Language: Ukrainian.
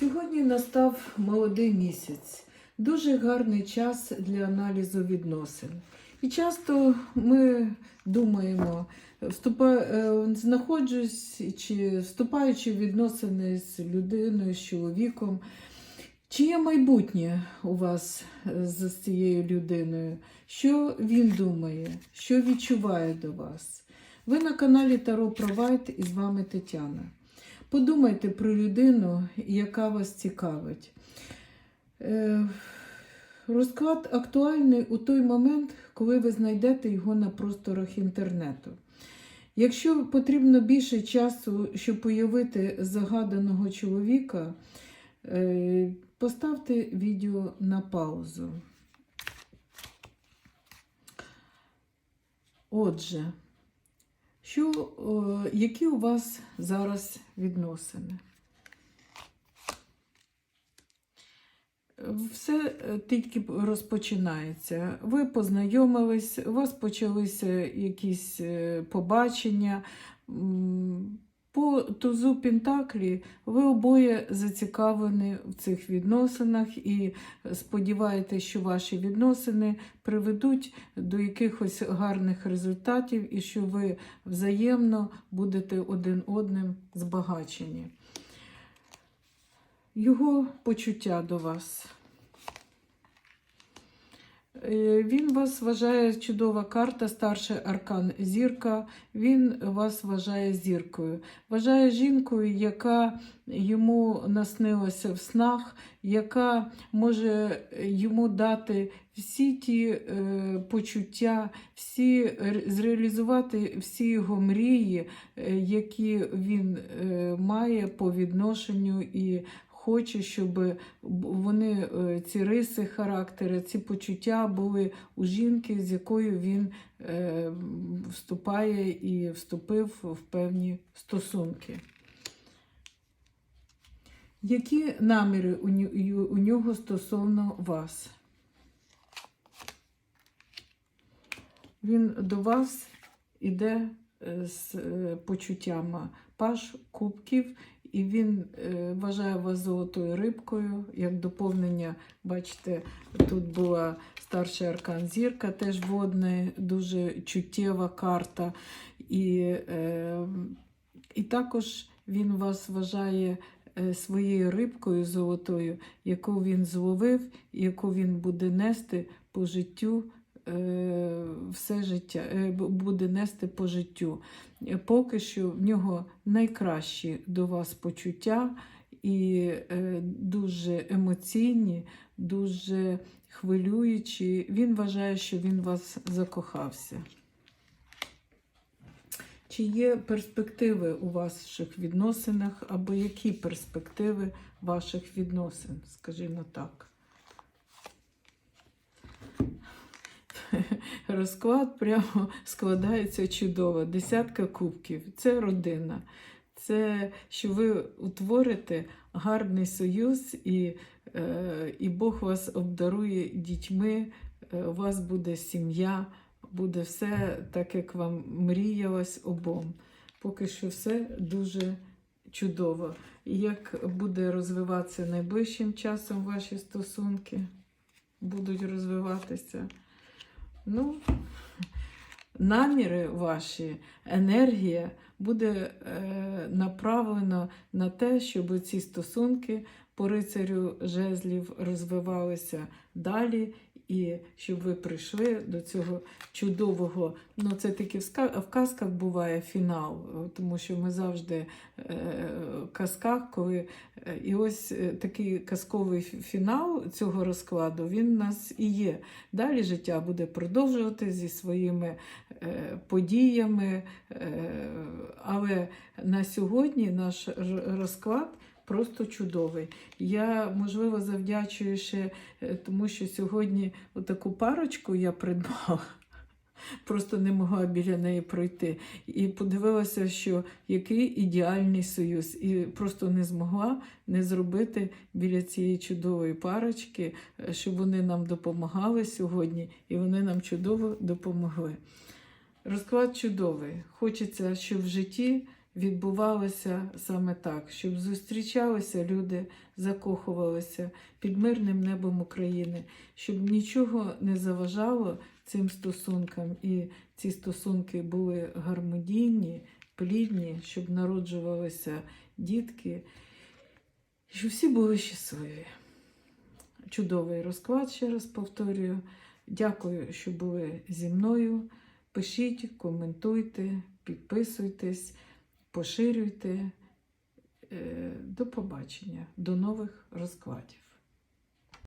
Сьогодні настав молодий місяць, дуже гарний час для аналізу відносин. І часто ми думаємо, е, знаходжусь чи вступаючи в відносини з людиною, з чоловіком, чи є майбутнє у вас е, з цією людиною? Що він думає, що відчуває до вас? Ви на каналі Таро Провайт і з вами Тетяна. Подумайте про людину, яка вас цікавить. Е, Розклад актуальний у той момент, коли ви знайдете його на просторах інтернету. Якщо потрібно більше часу, щоб уявити загаданого чоловіка, е, поставте відео на паузу. Отже, що, о, які у вас зараз відносини? Все е, тільки розпочинається. Ви познайомились, у вас почалися якісь е, побачення. По тузу Пентаклі ви обоє зацікавлені в цих відносинах і сподіваєтесь, що ваші відносини приведуть до якихось гарних результатів і що ви взаємно будете один одним збагачені. Його почуття до вас. Е, Він вас вважає чудова карта, старший аркан зірка. Він вас вважає зіркою. Вважає жінкою, яка йому наснилася в снах, яка може йому дати всі ті е, почуття, всі, зреалізувати всі його мрії, е, які він е, має по відношенню і хоче, щоб вони, е, ці риси характеру, ці почуття були у жінки, з якою він е, вступає і вступив в певні стосунки. Які наміри у нього стосовно вас? Він до вас іде е, з почуттями паш кубків, і він е, вважає вас золотою рибкою, як доповнення. Бачите, тут була старший аркан зірка, теж водна, дуже чуттєва карта. І, е, і також він вас вважає е, своєю рибкою золотою, яку він зловив, яку він буде нести по життю все життя, е, буде нести по життю. Е, Поки що в нього найкращі до вас почуття і е, дуже емоційні, дуже хвилюючі. Він вважає, що він вас закохався. Чи є перспективи у ваших відносинах, або які перспективи ваших відносин, скажімо так? Розклад прямо складається чудово. Десятка кубків. Це родина. Це що ви утворите гарний союз, і, е, і Бог вас обдарує дітьми, е, у вас буде сім'я, буде все так, як вам мріялось обом. Поки що все дуже чудово. Як буде розвиватися найближчим часом ваші стосунки, будуть розвиватися. Ну, наміри ваші, енергія буде е, направлена на те, щоб ці стосунки по рицарю жезлів розвивалися далі, і щоб ви прийшли до цього чудового. Ну, це таки в казках буває фінал, е, тому що ми завжди е, в казках, коли е, і ось такий казковий фінал цього розкладу, він у нас і є. Далі життя буде продовжувати зі своїми подіями. Але на сьогодні наш розклад просто чудовий. Я, можливо, завдячую ще е, тому, що сьогодні таку парочку я придбала. Просто не могла біля неї пройти. І подивилася, що який ідеальний союз. І просто не змогла не зробити біля цієї чудової парочки, е, щоб вони нам допомагали сьогодні, і вони нам чудово допомогли. Розклад чудовий. Хочеться, щоб в житті відбувалося саме так, щоб зустрічалися люди, закохувалися під мирним небом України, щоб нічого не заважало цим стосункам, і ці стосунки були гармонійні, плідні, щоб народжувалися дітки, щоб всі були щасливі. Чудовий розклад, ще раз повторюю. Дякую, що були зі мною. Пишіть, коментуйте, підписуйтесь, поширюйте. Е, До побачення, до нових розкладів.